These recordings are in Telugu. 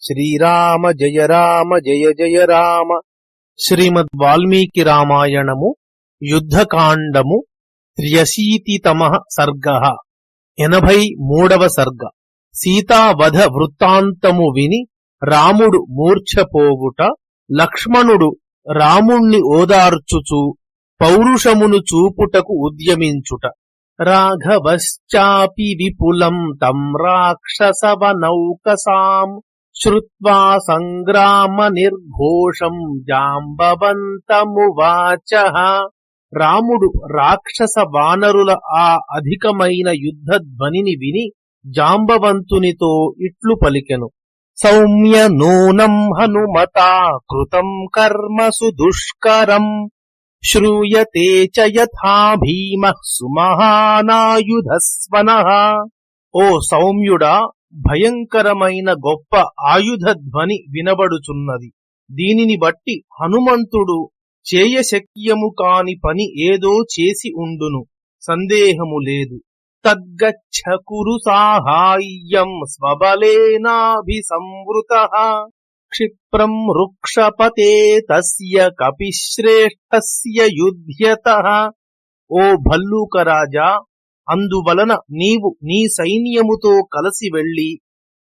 శ్రీరామ జయ రామ జయ జయ రామ. శ్రీమద్ వాల్మీకి రామాయణము యుద్ధకాండము త్ర్యశీతితమ సర్గ. ఎనభై మూడవ సర్గ. సీతావధ వృత్తాంతము విని రాముడు మూర్ఛపోవుట లక్ష్మణుడు రాముణ్ణి ఓదార్చుచు పౌరుషమును చూపుటకు ఉద్యమించుట. రాఘవశ్చాపి విపులం తం రాక్షసవనౌకసాం శ్రుత్వా సంగ్రామ నిర్ఘోషం జాంబవంతమువాచ రాముడు రాక్షస వానరుల ఆ అధికమైన యుద్ధ ధ్వనిని విని జాంబవంతునితో ఇట్లు పలికెను సౌమ్య నూనం హనుమతా కృతం కర్మసు దుష్కరం శ్రూయతే చ భీమ సుమహానాయుధస్వన ఓ సౌమ్యుడా భయంకరమైన గొప్ప ఆయుధ ధ్వని వినబడుచున్నది. దీనిని బట్టి హనుమంతుడు చేయశక్యము కాని పని ఏదో చేసి ఉండును. సందేహము లేదు. తద్గచ్చ కురు సాహాయ్యం స్వబలేనాభిసంవృత. క్షిప్రం వృక్షపతే తస్య కపిశ్రేష్ఠస్య యుధ్యత. ఓ భల్లూకరాజా అందువలన నీవు నీ సైన్యముతో కలసి వెళ్ళి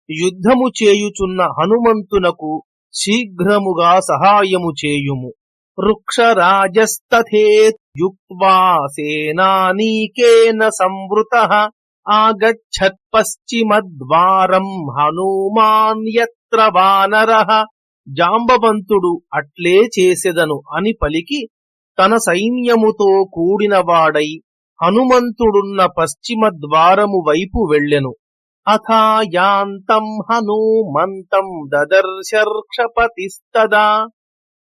యుద్ధము చేయుచున్న హనుమంతునకు శీఘ్రముగా సహాయము చేయుము. వృక్షరాజస్తథేత్యుక్వా సేనానీకేన సంవృత ఆగచ్చత్పశ్చిమద్వారం హనుమాన్ యత్ర వానరః జాంబవంతుడు అట్లే చేసెదను అని పలికి తన సైన్యముతో కూడినవాడై హనుమంతుడున్న పశ్చిమ ద్వారము వైపు వెళ్ళెను. అథాయాంతం హనుమంతం దదర్శర్క్షపతిస్తదా.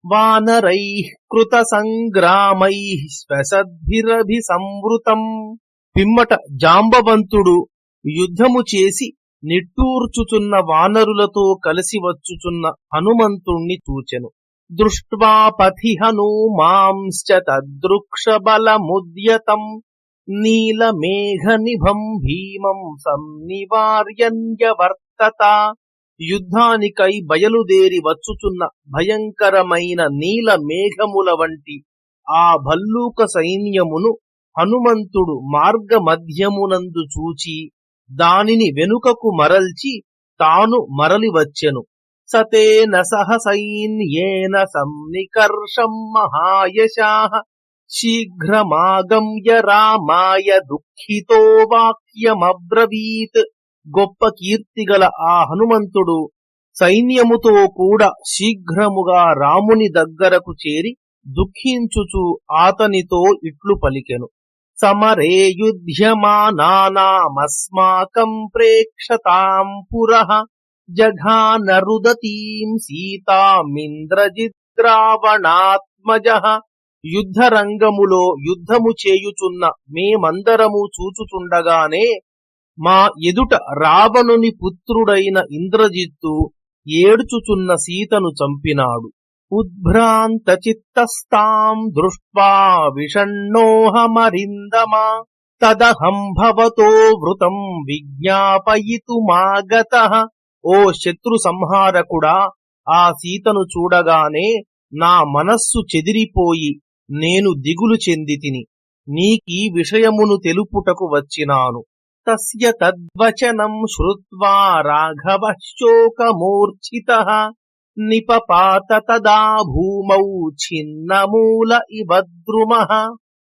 వానరై కృత సంగ్రామై శ్వసద్భిరభి సంవృతం పిమ్మట జాంబవంతుడు యుద్ధము చేసి నిట్టూర్చుచున్న వానరులతో కలిసి వచ్చుచున్న హనుమంతుణ్ణి చూచెను. దృష్ట్వా పథి హనుమాంశ్చ తదృక్షబలముద్యతం నీలమేఘనిభం భీమం సంనివార్యన్యవర్తత యుద్ధానికై బయలుదేరి వచ్చుచున్న భయంకరమైన నీల మేఘముల వంటి ఆ భల్లూక సైన్యమును హనుమంతుడు మార్గ మధ్యమునందు చూచి దానిని వెనుకకు మరల్చి తాను మరలి వచ్చెను సతేన సహ సైన్యేన సన్నికర్షం మహాయశాహ శీఘ్రమాగమ్య రామాయ దుఃఖితో వాక్యమబ్రవీత్ గొప్ప కీర్తిగల ఆ హనుమంతుడు సైన్యముతో కూడా శీఘ్రముగా రాముని దగ్గరకు చేరి దుఃఖించుచు ఆతనితో ఇట్లు పలికెను. సమరే యుధ్యమానానామస్మాకం ప్రేక్షతాం పురః జఘానరుదతీం సీతామింద్రజిద్రావణాత్మజ యుద్ధ రంగములో యుద్ధము చేయుచున్న మేమందరము చూచుచుండగానే మా ఎదుట రావణుని పుత్రుడైన ఇంద్రజిత్తు ఏడ్చుచున్న సీతను చంపినాడు. ఉద్భ్రాంత చిత్తస్తాం దృష్ట్వా విషణ్ణోహమరిందమా తదహం భవతో వృతం విజ్ఞాపయితుమాగత. ఓ శత్రు సంహారకుడా ఆ సీతను చూడగానే నా మనస్సు చెదిరిపోయి నేను దిగులు చెందితిని నీకీ విషయమును తెలుపుటకు వచ్చినాను. తస్య తద్వచనం శ్రుత్వా రాఘవ శోకమూర్ఛిత నిపపాత తదా భూమౌ ఛిన్నమూల ఇవ ద్రుమః.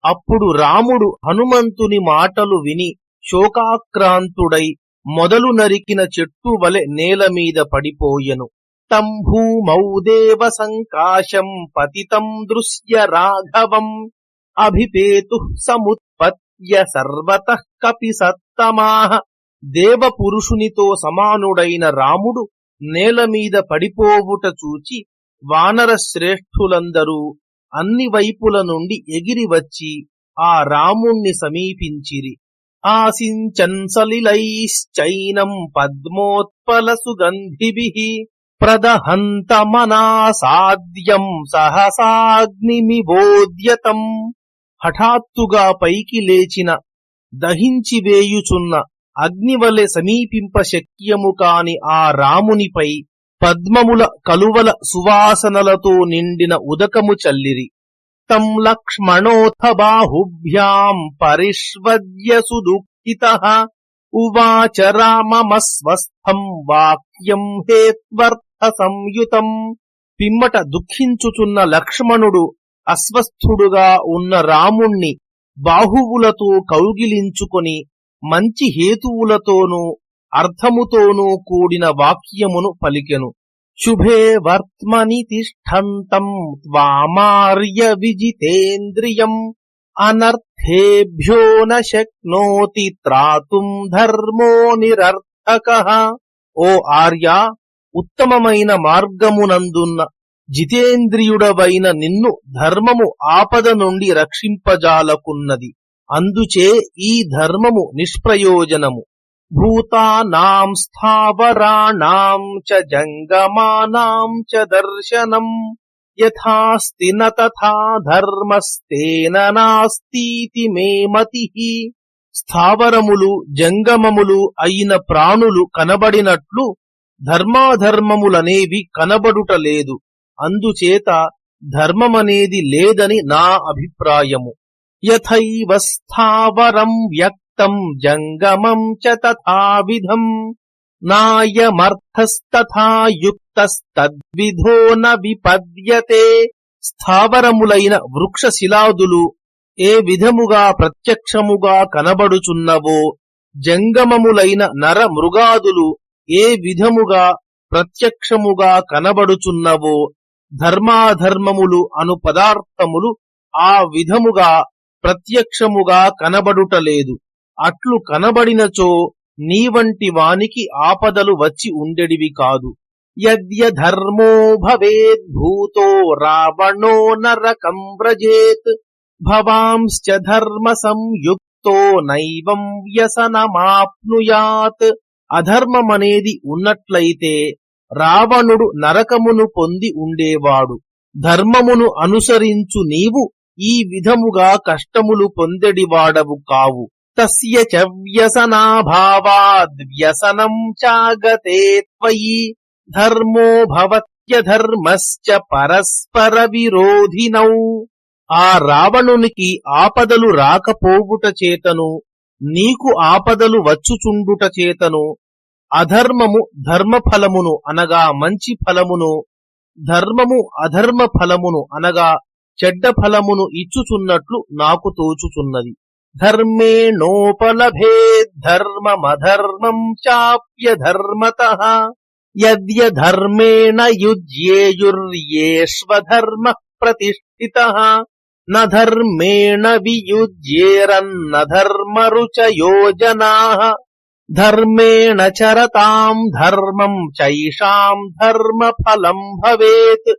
అప్పుడు రాముడు హనుమంతుని మాటలు విని శోకాక్రాంతుడై మొదలు నరికిన చెట్టు వలె నేల మీద పడిపోయెను. తం భూమౌ దేవ సంకాశం పతితం దృశ్య రాఘవం అభిపేతు సముత్పత్య సర్వత కపి సత్తమాహ దేవపురుషునితో సమానుడైన రాముడు నేల మీద పడిపోవుట చూచి వానర శ్రేష్ఠులందరూ అన్ని వైపుల నుండి ఎగిరి వచ్చి ఆ రాముణ్ణి సమీపించిరి. ఆసించన్ సలిలైశ్చైనం పద్మోత్పల సుగంధిభి ప్రదహంతమనాసాద్యం సహసాగ్నిమివోద్యతం హఠాత్తుగా పైకి లేచిన దహించి వేయుచున్న అగ్నివలె సమీపింప శక్యము కాని ఆ రామునిపై పద్మముల కలువల సువాసనలతో నిండిన ఉదకము చల్లిరి. తం లక్ష్మణోథ బాహుభ్యాం పరిష్వద్య సుదుఃఖిత. ఉవాచ రామమస్వస్థం వాక్యం హేత్వర్ సంయుతం పిమ్మట దుఃఖించుచున్న లక్ష్మణుడు అస్వస్థుడుగా ఉన్న రాముణ్ణి బాహువులతో కౌగిలించుకొని మంచి హేతువులతోనూ అర్థముతోనూ కూడిన వాక్యమును పలికెను. శుభే వర్త్మని తిష్టంతం త్వామార్య విజితేంద్రియం అనర్థేభ్యో న శక్నోతి త్రాతుం ధర్మో నిరర్థక. ఓ ఆర్య ఉత్తమమైన మార్గమునందున్న జితేంద్రియుడవైన నిన్ను ధర్మము ఆపద నుండి రక్షింపజాలకున్నది. అందుచే ఈ ధర్మము నిష్ప్రయోజనము. భూతానాం స్థావరాణాం చ జంగమానాం చ దర్శనం. యథాస్తి న తథా ధర్మస్తేన నాస్तीति మే మతి. స్థావరములు జంగమములు అయిన ప్రాణులు కనబడినట్లు ధర్మాధర్మములనేవి కనబడుట లేదు. అందుచేత ధర్మమనేది లేదని నా అభిప్రాయము. యథైవ స్థావరం వ్యక్తం జంగమం చ తథావిధం. నాయమర్థస్తథా న విపద్యతే. స్థావరములైన వృక్షశిలాదులు ఏ విధముగా ప్రత్యక్షముగా కనబడుచున్నవో జంగమములైన నర మృగాదులు ఏ విధముగా ప్రత్యక్షముగా కనబడుచున్నవో ధర్మాధర్మములు అను పదార్థములు ఆ విధముగా ప్రత్యక్షముగా కనబడుటలేదు అట్లు కనబడినచో నీ వంటి వానికి ఆపదలు వచ్చి ఉండెడివి కాదు. యద్యధర్మో భవేద్భూతో రావణో నరకం వ్రజేత్ భవాంశ్చ ధర్మ సంయుక్తో నైవం వ్యసనమాప్నుయాత్ అధర్మమనేది ఉన్నట్లయితే రావణుడు నరకమును పొంది ఉండేవాడు. ధర్మమును అనుసరించు నీవు ఈ విధముగా కష్టములు పొందెడివాడవు కావు. తస్య చ వ్యసనాభావాద్వ్యసనం చాగతే త్వయి ధర్మో భవత్యధర్మశ్చ పరస్పర విరోధినౌ. ఆ రావణునికి ఆపదలు రాకపోవుట చేతను నీకు ఆపదలు వచ్చుచుండుట చేతను అధర్మము ధర్మ ఫలమును అనగా మంచి ఫలమును ధర్మము అధర్మ ఫలమును అనగా చెడ్డ ఫలమును ఇచ్చుచున్నట్లు నాకు తోచుచున్నది. ధర్మే నోపలభే ధర్మమధర్మం చాప్య ధర్మత యద్యధర్మేణ యుజ్యేయుర్యేష్వధర్మ ప్రతిష్ఠిత. నధర్మేణ ధర్మేణ వియుజ్యేరన్న ధర్మరుచయో జనా ధర్మేణ చరతాం ధర్మం చైషాం ధర్మ ఫలం భవేత్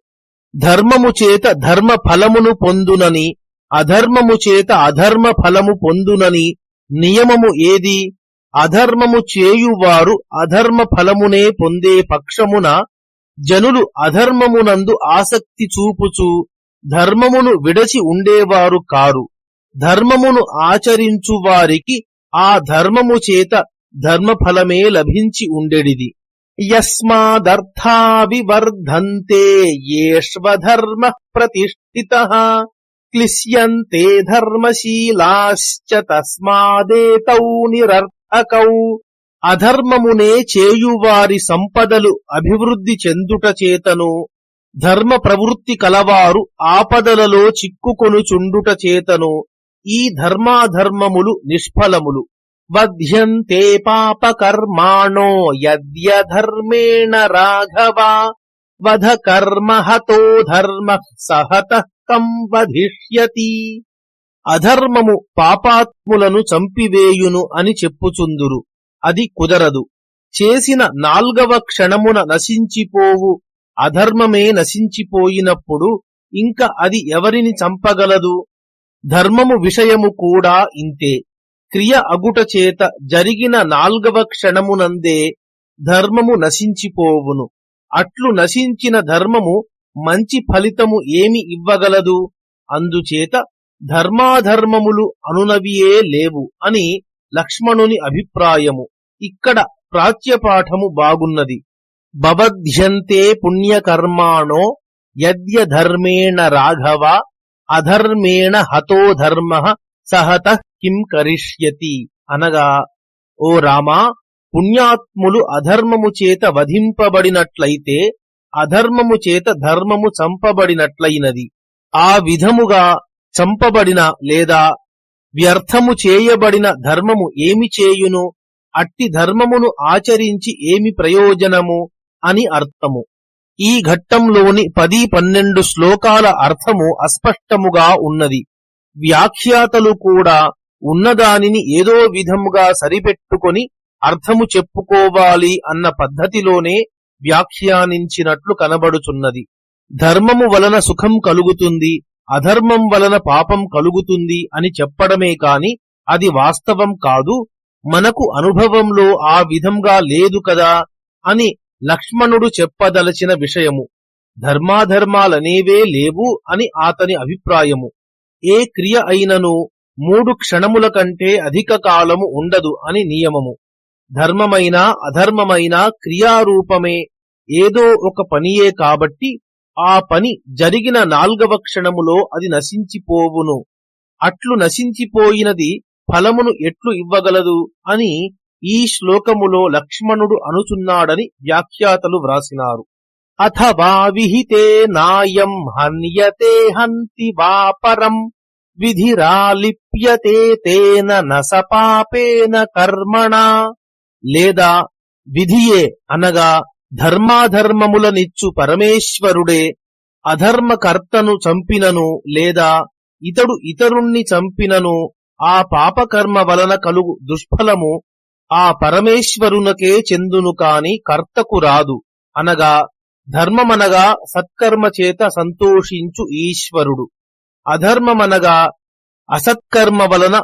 ధర్మము చేత ధర్మ ఫలమును పొందునని అధర్మము చేత అధర్మ ఫలము పొందునని నియమము ఏది? అధర్మము చేయువారు అధర్మ ఫలమునే పొందే పక్షమున జనులు అధర్మమునందు ఆసక్తి చూపుచు ధర్మమును విడచి ఉండేవారు కారు. ధర్మమును ఆచరించు వారికి ఆ ధర్మము చేత ధర్మఫలమే లభించి ఉండెడిది. యస్మాదర్థా వివర్ధంతే యేష్వధర్మ ప్రతిష్ఠిత క్లిశ్యంతే ధర్మశీలాశ్చ తస్మాదేతౌ నిరర్థకౌ. అధర్మమునే చేయువారి సంపదలు అభివృద్ధి చెందుట చేతను ధర్మ ప్రవృత్తి కలవారు ఆపదలలో చిక్కుకొనుచుండుట చేతను. ఈ ధర్మాధర్మములు నిష్ఫలములు. వధ్యంతే పాపకర్మాణో యద్యధర్మేణ రాఘవా. వధ కర్మ హతో ధర్మ సహత కం వధిష్యతి. అధర్మము పాపాత్ములను చంపివేయును అని చెప్పుచుందురు. అది కుదరదు. చేసిన నాల్గవ క్షణమున నశించిపోవు. అధర్మమే నశించిపోయినప్పుడు ఇంక అది ఎవరిని చంపగలదు? ధర్మము విషయము కూడా ఇంతే. క్రియ అగుట చేత జరిగిన నాల్గవ క్షణమునందే ధర్మము నశించిపోవును. అట్లు నశించిన ధర్మము మంచి ఫలితము ఏమి ఇవ్వగలదు? అందుచేత ధర్మాధర్మములు అనునవియే లేవు అని లక్ష్మణుని అభిప్రాయము. ఇక్కడ ప్రాచ్యపాఠము బాగున్నది. బబధ్యంతే పుణ్యకర్మాణో యద్యధర్మేణ రాఘవ అధర్మేణ హతో ధర్మ సహత కిం కరిష్యతి. అనగా ఓ రామా పుణ్యాత్ములు అధర్మము చేత వధింపబడినట్లయితే అధర్మము చేత ధర్మము చంపబడినట్లయినది. ఆ విధముగా చంపబడిన లేదా వ్యర్థము చేయబడిన ధర్మము ఏమి చేయును? అట్టి ధర్మమును ఆచరించి ఏమి ప్రయోజనము? అని అర్థము. ఈ ఘట్టంలోని పది పన్నెండు శ్లోకాల అర్థము అస్పష్టముగా ఉన్నది. వ్యాఖ్యాతలు కూడా ఉన్నదానిని ఏదో విధముగా సరిపెట్టుకొని అర్థము చెప్పుకోవాలి అన్న పద్ధతిలోనే వ్యాఖ్యానించినట్లు కనబడుచున్నది. ధర్మము వలన సుఖం కలుగుతుంది అధర్మం వలన పాపం కలుగుతుంది అని చెప్పడమే కాని అది వాస్తవం కాదు మనకు అనుభవంలో ఆ విధంగా లేదు కదా అని లక్ష్మణుడు చెప్పదలచిన విషయము. ధర్మాధర్మాలనేవే లేవు అని అతని అభిప్రాయము. ఏ క్రియ అయినను మూడు క్షణముల కంటే అధిక కాలము ఉండదు అని నియమము. ధర్మమైన అధర్మమైన క్రియారూపమే ఏదో ఒక పనియే కాబట్టి ఆ పని జరిగిన నాల్గవ క్షణములో అది నశించిపోవును. అట్లు నశించిపోయినది ఫలమును ఎట్లు ఇవ్వగలదు అని ఈ శ్లోకములో లక్ష్మణుడు అనుచున్నాడని వ్యాఖ్యాతలు వ్రాసినారు. అథవా విహితే నాయం హన్యతే హంతి వాపరం విధిరాలిప్యతే తేన నసపాపేన కర్మణ. లేదా విధియే అనగా ధర్మాధర్మములనిచ్చు పరమేశ్వరుడే అధర్మకర్తను చంపినను లేదా ఇతడు ఇతరుణ్ణి చంపినను ఆ పాపకర్మ వలన కలుగు దుష్ఫలము ఆ పరమేశ్వరునకే చెందును కాని కర్తకు రాదు. అనగా ధర్మమనగా సత్కర్మ చేత సంతోషించు ఈశ్వరుడు. అధర్మమనగా అసత్కర్మ వలన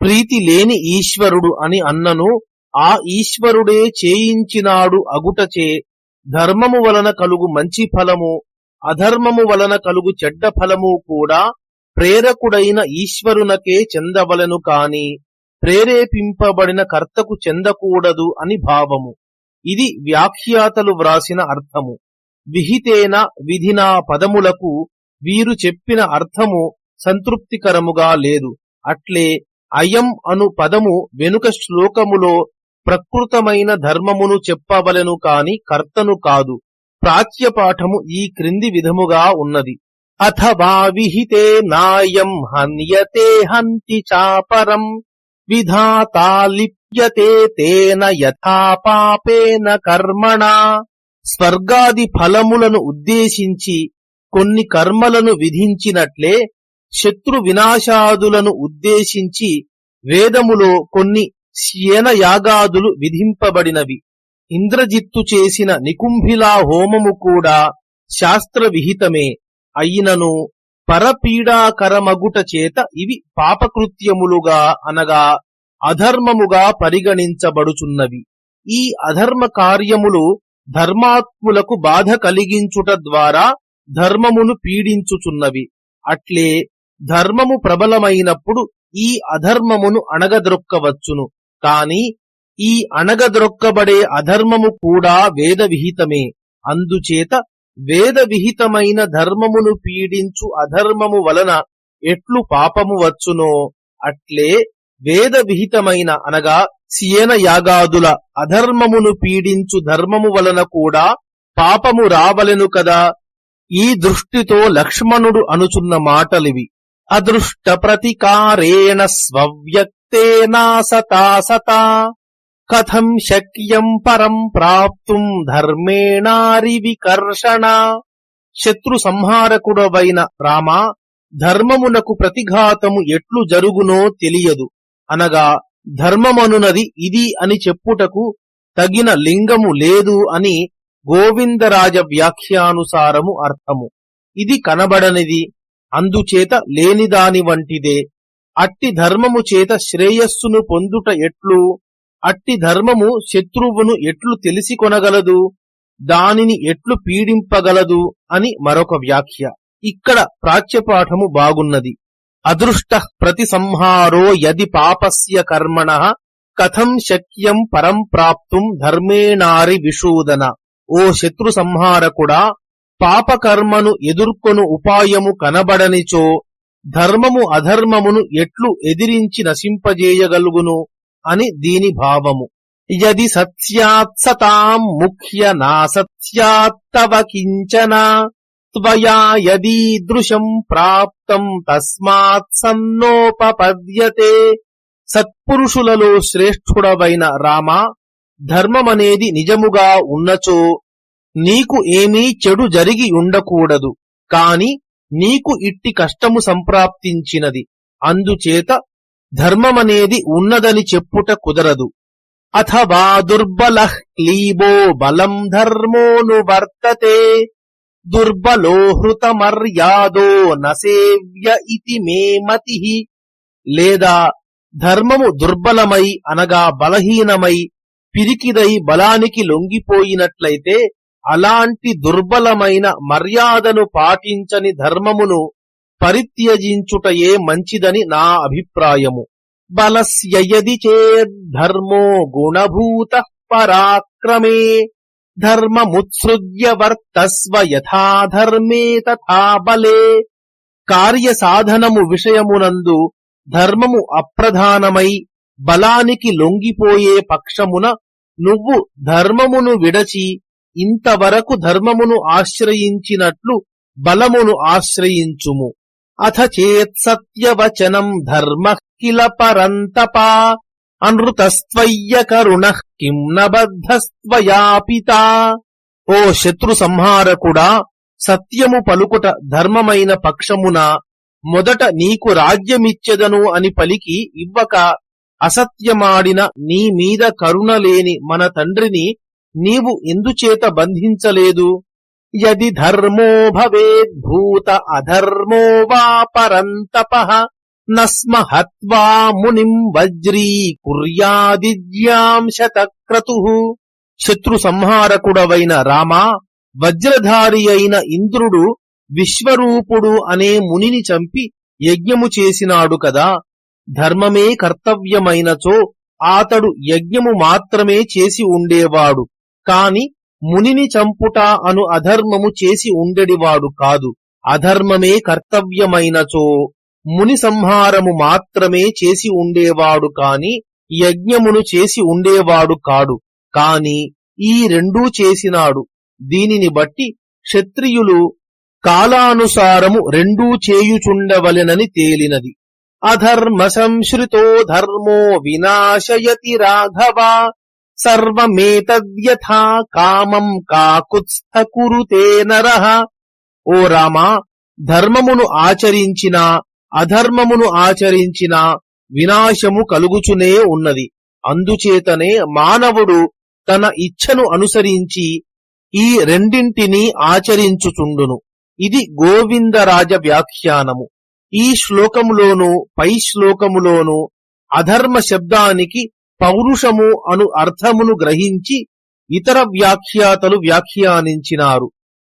ప్రీతి లేని ఈశ్వరుడు అని అన్నను ఆ ఈశ్వరుడే చేయించినాడు అగుటచే ధర్మము వలన కలుగు మంచి ఫలము అధర్మము వలన కలుగు చెడ్డ ఫలము కూడా ప్రేరకుడైన ఈశ్వరునకే చెందవలను కాని ప్రేరేపింపబడిన కర్తకు చెందకూడదు అని భావము. ఇది వ్యాఖ్యాతలు వ్రాసిన అర్థము. విహితేన విధినా పదములకు వీరు చెప్పిన అర్థము సంతృప్తికరముగా లేదు. అట్లే అయం అను పదము వెనుక శ్లోకములో ప్రకృతమైన ధర్మమును చెప్పవలెను కాని కర్తను కాదు. ప్రాచ్యపాఠము ఈ క్రింది విధముగా ఉన్నది. అథవా విహితే నాయం హన్యతే హంతి చాపరం విధాతా లిప్యతే తేన యథాపాపేన కర్మణ స్వర్గాది ఫలములను ఉద్దేశించి కొన్ని కర్మలను విధించినట్లే శత్రు వినాశాదులను ఉద్దేశించి వేదములో కొన్ని శ్యేన యాగాదులు విధింపబడినవి. ఇంద్రజిత్తు చేసిన నికుంభిలా హోమము కూడా శాస్త్ర విహితమే అయినను పరపీడాకరమగుట చేత ఇవి పాపకృత్యములుగా అనగా అధర్మముగా పరిగణించబడుచున్నవి. ఈ అధర్మ కార్యములు ధర్మాత్ములకు బాధ కలిగించుట ద్వారా ధర్మమును పీడించుచున్నవి. అట్లే ధర్మము ప్రబలమైనప్పుడు ఈ అధర్మమును అణగద్రొక్కవచ్చును. కాని ఈ అణగద్రొక్కబడే అధర్మము కూడా వేద విహితమే అందుచేత వేద విహితమైన ధర్మమును పీడించు అధర్మము వలన ఎట్లు పాపము వచ్చునో అట్లే వేద విహితమైన అనగా సియన యాగాదుల అధర్మమును పీడించు ధర్మము వలన కూడా పాపము రావలెను కదా? ఈ దృష్టితో లక్ష్మణుడు అనుచున్న మాటలివి. అదృష్ట ప్రతికారేణ స్వవ్యక్తేనా సతా సతా. కథం శక్యం పరం ప్రాప్తుం ధర్మేణారి వికర్షణ శత్రు సంహారకుడవైన రామ ధర్మమునకు ప్రతిఘాతము ఎట్లు జరుగునో తెలియదు. అనగా ధర్మమనునది ఇది అని చెప్పుటకు తగిన లింగము లేదు అని గోవిందరాజ వ్యాఖ్యానుసారము అర్థము. ఇది కనబడనిది అందుచేత లేనిదాని వంటిదే. అట్టి ధర్మము చేత శ్రేయస్సును పొందుట ఎట్లు? అట్టి ధర్మము శత్రువును ఎట్లు తెలిసి కొనగలదు? దానిని ఎట్లు పీడింపగలదు? అని మరొక వ్యాఖ్య. ఇక్కడ ప్రాచ్యపాఠము బాగున్నది. అదృష్ట ప్రతి సంహారో యది పాపస్య కర్మణ కథం శక్యం పరం ప్రాప్తుం ధర్మేణారి విషూదన. ఓ శత్రు సంహారకుడా పాపకర్మను ఎదుర్కొను ఉపాయము కనబడనిచో ధర్మము అధర్మమును ఎట్లు ఎదిరించి నశింపజేయగలుగును? అని దీని భావము. యది సత్యాత్సతాం ముఖ్య నాసత్యాత్తవ కించన త్వయా యదీదృశం ప్రాప్తం తస్మాత్ సన్నోపపద్యతే. సత్పురుషులలో శ్రేష్ఠుడవైన రామా ధర్మమనేది నిజముగా ఉన్నచో నీకు ఏమీ చెడు జరిగి ఉండకూడదు కాని నీకు ఇట్టి కష్టము సంప్రాప్తించినది. అందుచేత ధర్మమనేది ఉన్నదని చెప్పుట కుదరదు. అథవా దుర్బల క్లీబో బలం ధర్మోను వర్తతే దుర్బలో హృతమర్యాదో నసేవ్య ఇతి మే మతి. లేదా ధర్మము దుర్బలమై అనగా బలహీనమై పిరికిదై బలానికి లొంగిపోయినట్లయితే అలాంటి దుర్బలమైన మర్యాదను పాటించని ధర్మమును పరిత్యజించుటయే మంచిదని నా అభిప్రాయము. బలస్యయది చేద్ధర్మో గుణభూత పరాక్రమే. ధర్మముత్సృజ్య వర్తస్వ యథాధర్మే తథా బలే. కార్యసాధనము విషయమునందు ధర్మము అప్రధానమై బలానికి లొంగిపోయే పక్షమున నువ్వు ధర్మమును విడచి ఇంతవరకు ధర్మమును ఆశ్రయించినట్లు బలమును ఆశ్రయించుము. అథ చేత్ సత్యవచనం ధర్మ కిల పరంతప. అనృతస్త్వయ్య కరుణ కిం నబద్ధస్త్వయాపితా ఓ శత్రు సంహారకుడా సత్యము పలుకుట ధర్మమైన పక్షమున మొదట నీకు రాజ్యమిచ్చెదను అని పలికి ఇవ్వక అసత్యమాడిన నీ మీద కరుణ లేని మన తండ్రిని నీవు ఎందుచేత బంధించలేదు? యది ధర్మో భవేద్భూత అధర్మో వా పరంతప నస్మ హత్వా మునిం వజ్రీ కుర్యాదిజ్యాం శతక్రతు శత్రు సంహారకుడవైన రామా వజ్రధారి అయిన ఇంద్రుడు విశ్వరూపుడు అనే మునిని చంపి యజ్ఞము చేసినాడు కదా ధర్మమే కర్తవ్యమైనచో ఆతడు యజ్ఞము మాత్రమే చేసి ఉండేవాడు. కాని మునిని చంపుట అను అధర్మము చేసి ఉండెడివాడు కాదు. అధర్మమే కర్తవ్యమైనచో ముని సంహారము మాత్రమే చేసి ఉండేవాడు కాని యజ్ఞమును చేసి ఉండేవాడు కాడు. కాని ఈ రెండూ చేసినాడు. దీనిని బట్టి క్షత్రియులు కాలానుసారము రెండూ చేయుచుండవలెనని తేలినది. అధర్మ సంశ్రితో ధర్మో వినాశయతి రాఘవ సర్వమేతద్యథా కామం కాకుత్స్థ కురుతే నరహ ఓ రామా ధర్మమును ఆచరించిన అధర్మమును ఆచరించిన వినాశము కలుగుచునే ఉన్నది। అందుచేతనే మానవుడు తన ఇచ్ఛను అనుసరించి ఈ రెండింటినీ ఆచరించుచుండును। ఇది గోవిందరాజ వ్యాఖ్యానము। ఈ శ్లోకములోను పై శ్లోకములోను అధర్మ శబ్దానికి పౌరుషము అను అర్థమును గ్రహించి ఇతర వ్యాఖ్యాతలు వ్యాఖ్యానించినారు.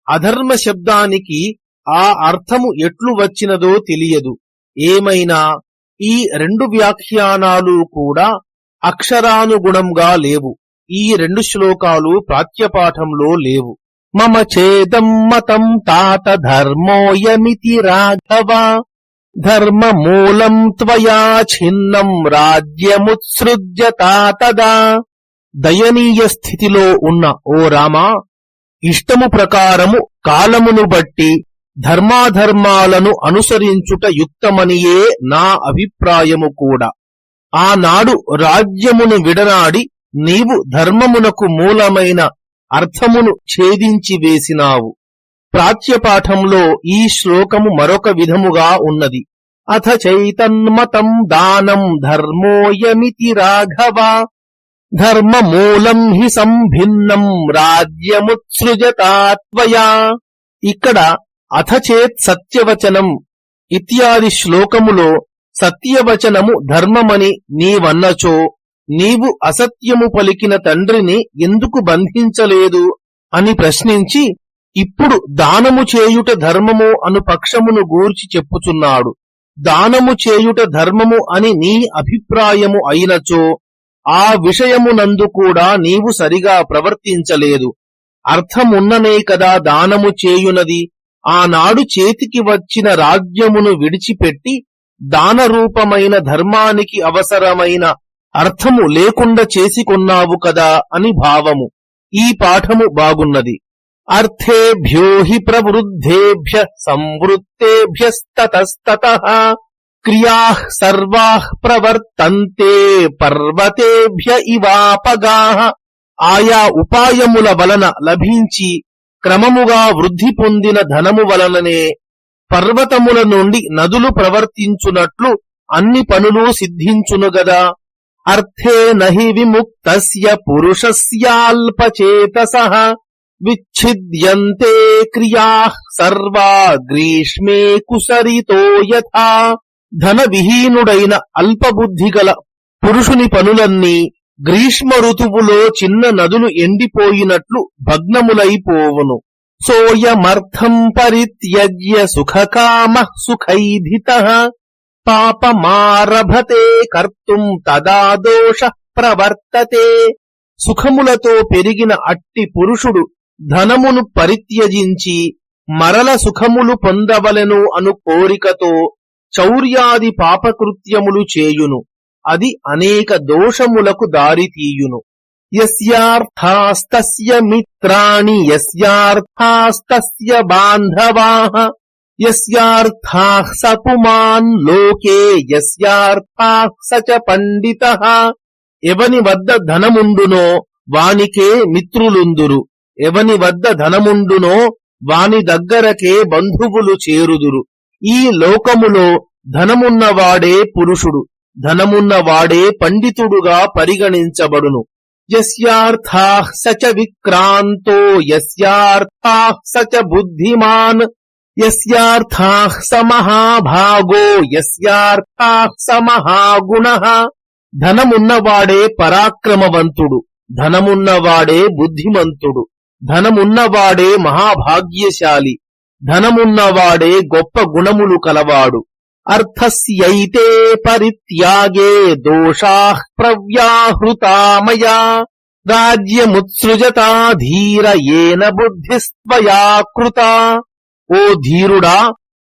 అధర్మ శబ్దానికి ఆ అర్థము ఎట్లు వచ్చినదో తెలియదు. ఏమైనా ఈ రెండు వ్యాఖ్యానాలు కూడా అక్షరానుగుణంగా లేవు. ఈ రెండు శ్లోకాలు ప్రాత్యపాఠంలో లేవు. మమ చేదం మతం తాత ధర్మోయమితి రాఘవ ధర్మ మూలం త్వయా ఛిన్నం రాజ్యముత్సృజ్య తాతదా దయనీయ స్థితిలో ఉన్న ఓ రామా ఇష్టము ప్రకారము కాలమును బట్టి ధర్మాధర్మాలను అనుసరించుట యుక్తమనియే నా అభిప్రాయము కూడా. ఆనాడు రాజ్యమును విడనాడి నీవు ధర్మమునకు మూలమైన అర్థమును ఛేదించి వేసినావు. ప్రాచ్యపాఠంలో ఈ శ్లోకము మరొక విధముగా ఉన్నది. అథ చైతన్మతం దానం ధర్మోయమితి రాఘవ. ధర్మమూలం హి సంభిన్నం రాజ్యముత్సృజతాత్వయా. ఇక్కడ అథచేత్ సత్యవచనం ఇత్యాది శ్లోకములో సత్యవచనము ధర్మమని నీవన్నచో నీవు అసత్యము పలికిన తండ్రిని ఎందుకు బంధించలేదు అని ప్రశ్నించి ఇప్పుడు దానము చేయుట ధర్మము అను పక్షమును గూర్చి చెప్పుచున్నాడు. దానము చేయుట ధర్మము అని నీ అభిప్రాయము అయినచో ఆ విషయమునందు కూడా నీవు సరిగా ప్రవర్తించలేదు. అర్థమున్ననే కదా దానము చేయునది. ఆనాడు చేతికి వచ్చిన రాజ్యమును విడిచిపెట్టి దానరూపమైన ధర్మానికి అవసరమైన అర్థము లేకుండా చేసుకొన్నావు కదా అని భావము. ఈ పాఠము బాగున్నది. అర్థేభ్యో హి ప్రవృద్ధేభ్య సంవృత్తేభ్యస్తతస్తత క్రియా సర్వా ప్రవర్తంతే పర్వతేభ్య ఇవాపగా ఆయా ఉపాయముల వలన లభించి క్రమముగా వృద్ధి పొందిన ధనము వలననే పర్వతముల నుండి నదులు ప్రవర్తించునట్లు అన్ని పనులు సిద్ధించును గదా. అర్థే నహి విముక్త పురుషస్యాల్పచేతస విచ్ఛిద్యంతే క్రియా సర్వా గ్రీష్మే కుసరితో యథా. ధన విహీనుడైన అల్పబుద్ధి గల పురుషుని పనులన్నీ గ్రీష్మ ఋతువులో చిన్న నదులు ఎండిపోయినట్లు భగ్నములైపోవును. సోయమర్థం పరిత్యజ్య సుఖకామ సుఖైధిత. పాపమారభతే కర్తుం తదా దోష ప్రవర్తతే. సుఖములతో పెరిగిన అట్టి పురుషుడు ధనమును పరిత్యజించి మరల సుఖములు పొందవలెను అను కోరికతో చౌర్యాది పాపకృత్యములు చేయును. అది అనేక దోషములకు దారితీయును. యస్యార్థాస్తస్య మిత్రాణి యస్యార్థాస్తస్య బాంధవాః యస్యార్థాః స పుమాన్ లోకే యస్యార్థాః స చ పండితః. ఎవని వద్ద ధనముండునో వానికే మిత్రులుందురు. ఎవని వద్ద ధనముండునో వాని దగ్గరకే బంధువులు చేరుదురు. ఈ లోకములో ధనమున్నవాడే పురుషుడు ధనమున్నవాడే పండితుడుగా పరిగణించబడును. యస్యార్థాః స విక్రాంతో సచ స బుద్ధిమాన్ యస్యార్థాః స మహాభాగో యస్యార్థాః స మహాగుణః ధనమున్నవాడే పరాక్రమవంతుడు ధనమున్నవాడే బుద్ధిమంతుడు. ధనమున్నవాడే మహాభాగ్యశాలి ధనమున్నవాడే గొప్ప గుణములు కలవాడు. అర్థస్యైతే పరిత్యాగే దోషా ప్రవ్యాహృతామయా రాజ్యముత్సృజతా ధీర ఏన బుద్ధిస్త్వయా కృత. ఓ ధీరుడా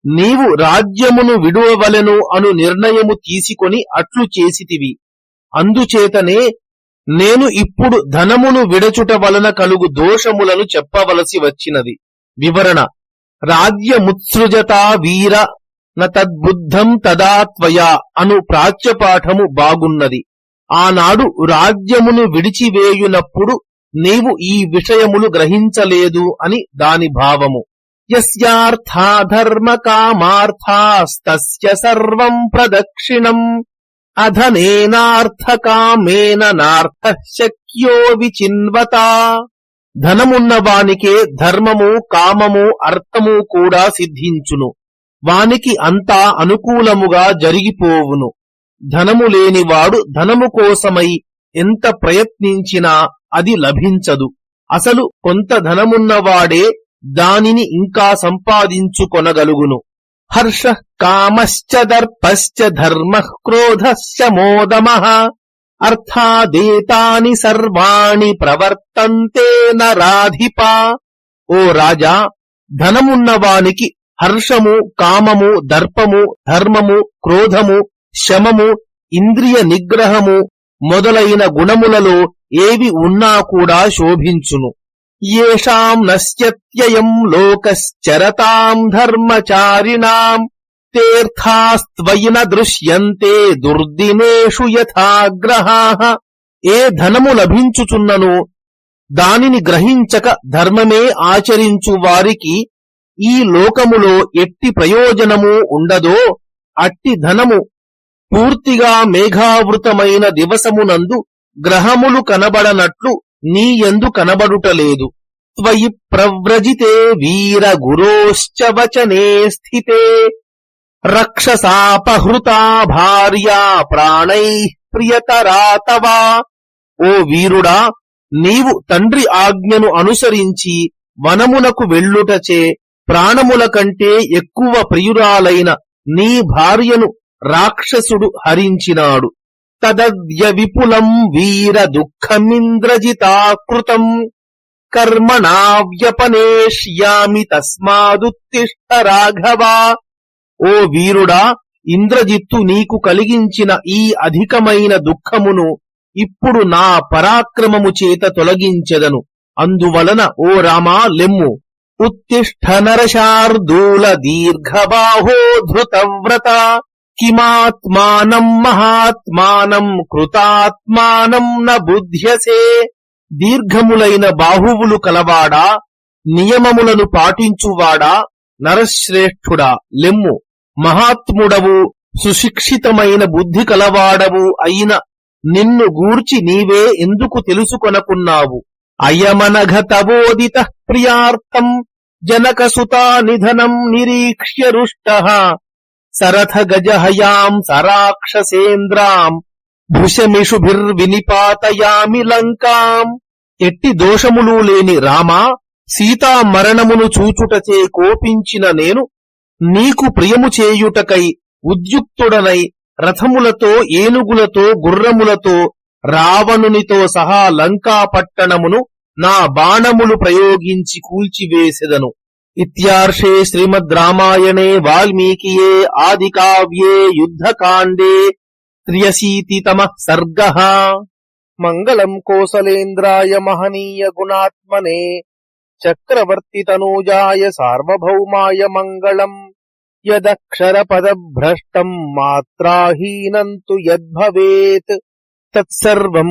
నీవు రాజ్యమును విడువవలెను అను నిర్ణయము తీసుకొని అట్లు చేసితివి. అందుచేతనే నేను ఇప్పుడు ధనమును విడచుట వలన కలుగు దోషములను చెప్పవలసి వచ్చినది. వివరణ. రాజ్యముత్సృజతా వీర నద్బుద్ధం తదా త్వయా అను ప్రాచ్యపాఠము బాగున్నది. ఆనాడు రాజ్యమును విడిచివేయునప్పుడు నీవు ఈ విషయములు గ్రహించలేదు అని దాని భావము. యస్యార్థాధర్మ సర్వం ప్రదక్షిణం. అధనేనార్థకామేన నార్థ శక్యో విచిన్వత ధనమున్నవానికే ధర్మము కామము అర్థము కూడా సిద్ధించును. వానికి అంతా అనుకూలముగా జరిగిపోవును. ధనము లేనివాడు ధనము కోసమై ఎంత ప్రయత్నించినా అది లభించదు. అసలు కొంత ధనమున్నవాడే దానిని ఇంకా సంపాదించుకొనగలుగును. హర్ష కామశ్చ దర్పశ్చ ధర్మ క్రోధశ్చ మోదమ అర్థాదేతాని సర్వాణి ప్రవర్తంతే నరాధిపా. ఓ రాజా ధనమున్నవానికి హర్షము కామము దర్పము ధర్మము క్రోధము శమము ఇంద్రియ నిగ్రహము మొదలైన గుణములలో ఏవి ఉన్నా కూడా శోభించును. ఏషాం నశ్యత్యయం లోకశ్చరతాం ధర్మచారిణాం తీర్థాస్త్వయిన దృశ్యంతే దుర్దినేషు యథాగ్రహా ఏ ధనము లభించుచున్నను దానిని గ్రహించక ధర్మమే ఆచరించు వారికి ఈ లోకములో ఎట్టి ప్రయోజనము ఉండదో అట్టి ధనము పూర్తిగా మేఘావృతమైన దివసమునందు గ్రహములు కనబడనట్లు నీ ఎందు కనబడుటలేదు. త్వయి ప్రవ్రజితే వీర గురోశ్చ వచనే స్థితే. రక్షసాపహృతా భార్యా ప్రాణై ప్రియతరాతవా ఓ వీరుడా నీవు తండ్రి ఆజ్ఞను అనుసరించి వనమునకు వెళ్ళుటచే ప్రాణముల కంటే ఎక్కువ ప్రియురాలైన నీ భార్యను రాక్షసుడు హరించినాడు. తదద్య విపులం వీర దుఃఖమింద్రజితాకృతం కర్మణావ్యపనేష్యామి తస్మాదుత్తిష్ట రాఘవా ఓ వీరుడా ఇంద్రజిత్తు నీకు కలిగించిన ఈ అధికమైన దుఃఖమును ఇప్పుడు నా పరాక్రమము చేత తొలగించెదను. అందువలన ఓ రామా లెమ్ము. ఉత్తిష్ట నరశార్దూల దీర్ఘబాహో ధృతవ్రత. కిమాత్మానం మహాత్మానం కృతాత్మానం న బుధ్యసే దీర్ఘములైన బాహువులు కలవాడా నియమములను పాటించువాడా నరశ్రేష్ఠుడా లెమ్ము మహాత్ముడవు సుశిక్షితమైన బుద్ధి కలవాడవు అయిన నిన్ను గూర్చి నీవే ఎందుకు తెలుసుకొనకున్నావు? అయమనఘతవోదిత ప్రియార్థం జనకసుతా నిధనం నిరీక్ష్య రుష్ట. సరథ గజహయాం సరాక్షసేంద్రాం భృశమిషుభిర్వినిపాతయామి లంకాం. ఎట్టి దోషములు లేని రామా సీతా మరణమును చూచుటచే కోపించిన నేను నీకు ప్రియము చేయుటకై ఉద్యుక్తుడనై రథములతో ఏనుగులతో గుర్రములతో రావణునితో సహా లంకా పట్టణమును నా బాణములు ప్రయోగించి కూల్చివేసెదను. ఇత్యార్షే శ్రీమద్ రామాయణే వాల్మీకియే ఆది కావ్యే యుద్ధకాండే త్ర్యశీతితమ సర్గ మంగళం కోసలేంద్రాయ మహనీయ గుణాత్మనే చక్రవర్తి తనూజాయ సార్వభౌమాయ మంగళం యదక్షర పదభ్రష్టం మాత్రాహీనం తు యద్భవేత్ తత్సర్వం